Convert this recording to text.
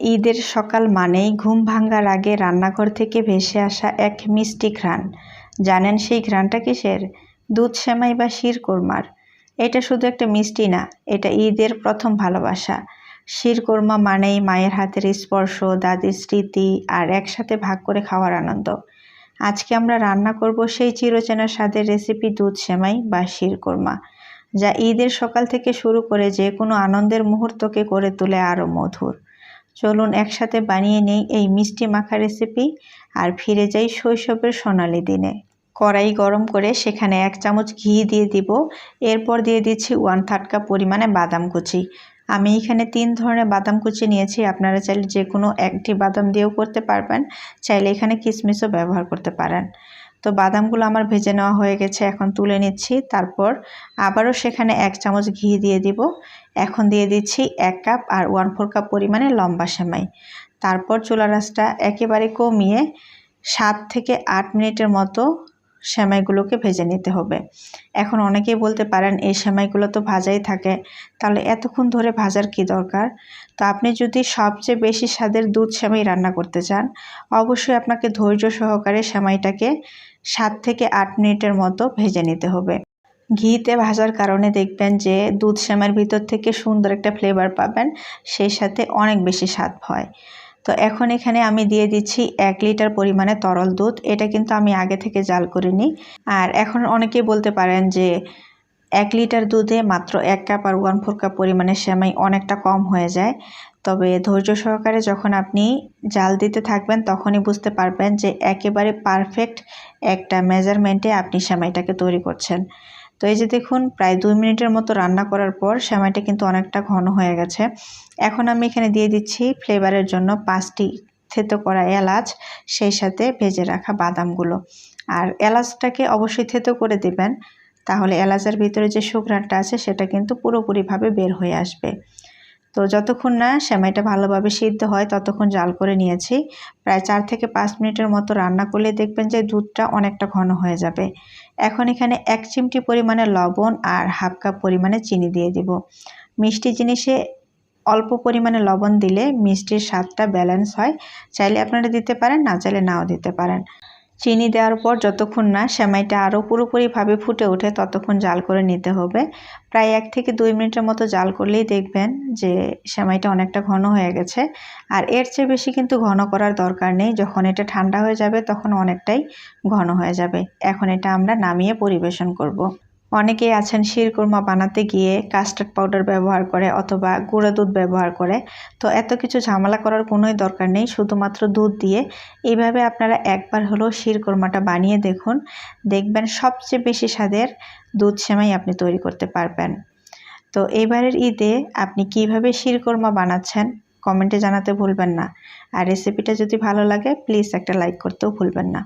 ঈদের সকাল মানেই ঘুম ভাঙার আগে রান্নাঘর থেকে ভেসে আসা এক মিষ্টি ঘ্রাণ। জানেন সেই ঘ্রাণটা কিসের? দুধ সেমাই বা শিরকোরমার। এটা শুধু একটা মিষ্টি না, এটা ঈদের প্রথম ভালোবাসা। শিরকোরমা মানেই মায়ের হাতের স্পর্শ, দাদির স্মৃতি আর একসাথে ভাগ করে খাওয়ার আনন্দ। আজকে আমরা রান্না করব সেই চিরচেনা স্বাদের রেসিপি দুধ সেমাই বা শিরকোরমা, যা ঈদের সকাল থেকে শুরু করে যে কোনো আনন্দের মুহূর্তকে করে তোলে আরও মধুর। চলুন একসাথে বানিয়ে নেই এই মিষ্টি মাখা রেসিপি আর ফিরে যাই শৈশবের সোনালি দিনে। কড়াই গরম করে সেখানে এক চামচ ঘি দিয়ে দিব। এরপর দিয়ে দিচ্ছি ওয়ান থার্ড কাপ পরিমাণে বাদাম কুচি। আমি এখানে তিন ধরনের বাদাম কুচি নিয়েছি। আপনারা চাইলে যে কোনো একটি বাদাম দিয়েও করতে পারবেন। চাইলে এখানে কিশমিশও ব্যবহার করতে পারেন। তো বাদামগুলো আমার ভেজে নেওয়া হয়ে গেছে, এখন তুলে নিচ্ছি। তারপর আবারও সেখানে এক চামচ ঘি দিয়ে দিব। এখন দিয়ে দিচ্ছি এক কাপ আর ওয়ান ফোর কাপ পরিমাণে লম্বা সেমাই। তারপর চুলা রাসটা একেবারে কমিয়ে সাত থেকে আট মিনিটের মতো সেমাইগুলোকে ভেজে নিতে হবে। এখন অনেকেই বলতে পারেন, এই সেমাইগুলো তো ভাজাই থাকে। তাহলে এতক্ষণ ধরে ভাজার কি দরকার? তো আপনি যদি সবচেয়ে বেশি স্বাদের দুধ সেমাই রান্না করতে চান, অবশ্যই আপনাকে ধৈর্য সহকারে সেমাইটাকে সাত থেকে আট মিনিটের মতো ভেজে নিতে হবে। ঘিতে ভাজার কারণে দেখবেন যে দুধ শ্যামের ভিতর থেকে সুন্দর একটা ফ্লেভার পাবেন, সেই সাথে অনেক বেশি স্বাদ হয়। তো এখন এখানে আমি দিয়ে দিচ্ছি এক লিটার পরিমাণে তরল দুধ। এটা কিন্তু আমি আগে থেকে জাল করিনি। আর এখন অনেকেই বলতে পারেন যে এক লিটার দুধে মাত্র এক কাপ আর ওয়ান ফোর কাপ পরিমাণে সেমাই অনেকটা কম হয়ে যায়। তবে ধৈর্য সহকারে যখন আপনি জাল দিতে থাকবেন, তখনই বুঝতে পারবেন যে একেবারে পারফেক্ট একটা মেজারমেন্টে আপনি সেমাইটাকে তৈরি করছেন। তো এই যে দেখুন, প্রায় দুই মিনিটের মতো রান্না করার পর সেমাইটা কিন্তু অনেকটা ঘন হয়ে গেছে। এখন আমি এখানে দিয়ে দিচ্ছি ফ্লেভারের জন্য পাঁচটি থেতো করা এলাচ, সেই সাথে ভেজে রাখা বাদামগুলো। আর এলাচটাকে অবশ্যই থেতো করে দেবেন। তাহলে এলাচের ভিতরে যে সুঘ্রাণটা আছে সেটা কিন্তু পুরোপুরিভাবে বের হয়ে আসবে। তো যতক্ষণ না সেমাইটা ভালোভাবে সিদ্ধ হয় ততক্ষণ জাল করে নিয়েছি। প্রায় চার থেকে পাঁচ মিনিটের মতো রান্না করলে দেখবেন যে দুধটা অনেকটা ঘন হয়ে যাবে। এখন এখানে এক চিমটি পরিমাণে লবণ আর হাফ কাপ পরিমাণে চিনি দিয়ে দিব। মিষ্টি জিনিসে অল্প পরিমাণে লবণ দিলে মিষ্টির স্বাদটা ব্যালেন্স হয়। চাইলে আপনারা দিতে পারেন, না চাইলে নাও দিতে পারেন। চিনি দেওয়ার পর যতক্ষণ না সেমাইটা আরও পুরোপুরিভাবে ফুটে ওঠে, ততক্ষণ জাল করে নিতে হবে। প্রায় এক থেকে দুই মিনিটের মতো জাল করলেই দেখবেন যে সেমাইটা অনেকটা ঘন হয়ে গেছে। আর এর চেয়ে বেশি কিন্তু ঘন করার দরকার নেই, যখন এটা ঠান্ডা হয়ে যাবে তখন অনেকটাই ঘন হয়ে যাবে। এখন এটা আমরা নামিয়ে পরিবেশন করব। অনেকেই আছেন শিরকুরমা বানাতে গিয়ে কাস্টার্ড পাউডার ব্যবহার করে অথবা গুঁড়ো দুধ ব্যবহার করে। তো এত কিছু ঝামেলা করার কোনোই দরকার নেই, শুধুমাত্র দুধ দিয়ে। এইভাবে আপনারা একবার হলেও শিরকুরমাটা বানিয়ে দেখুন। দেখবেন সবচেয়ে বেশি স্বাদের দুধ সেমাই আপনি তৈরি করতে পারবেন। তো এবারের ঈদে আপনি কীভাবে শিরকুরমা বানাচ্ছেন কমেন্টে জানাতে ভুলবেন না। আর রেসিপিটা যদি ভালো লাগে প্লিজ একটা লাইক করতেও ভুলবেন না।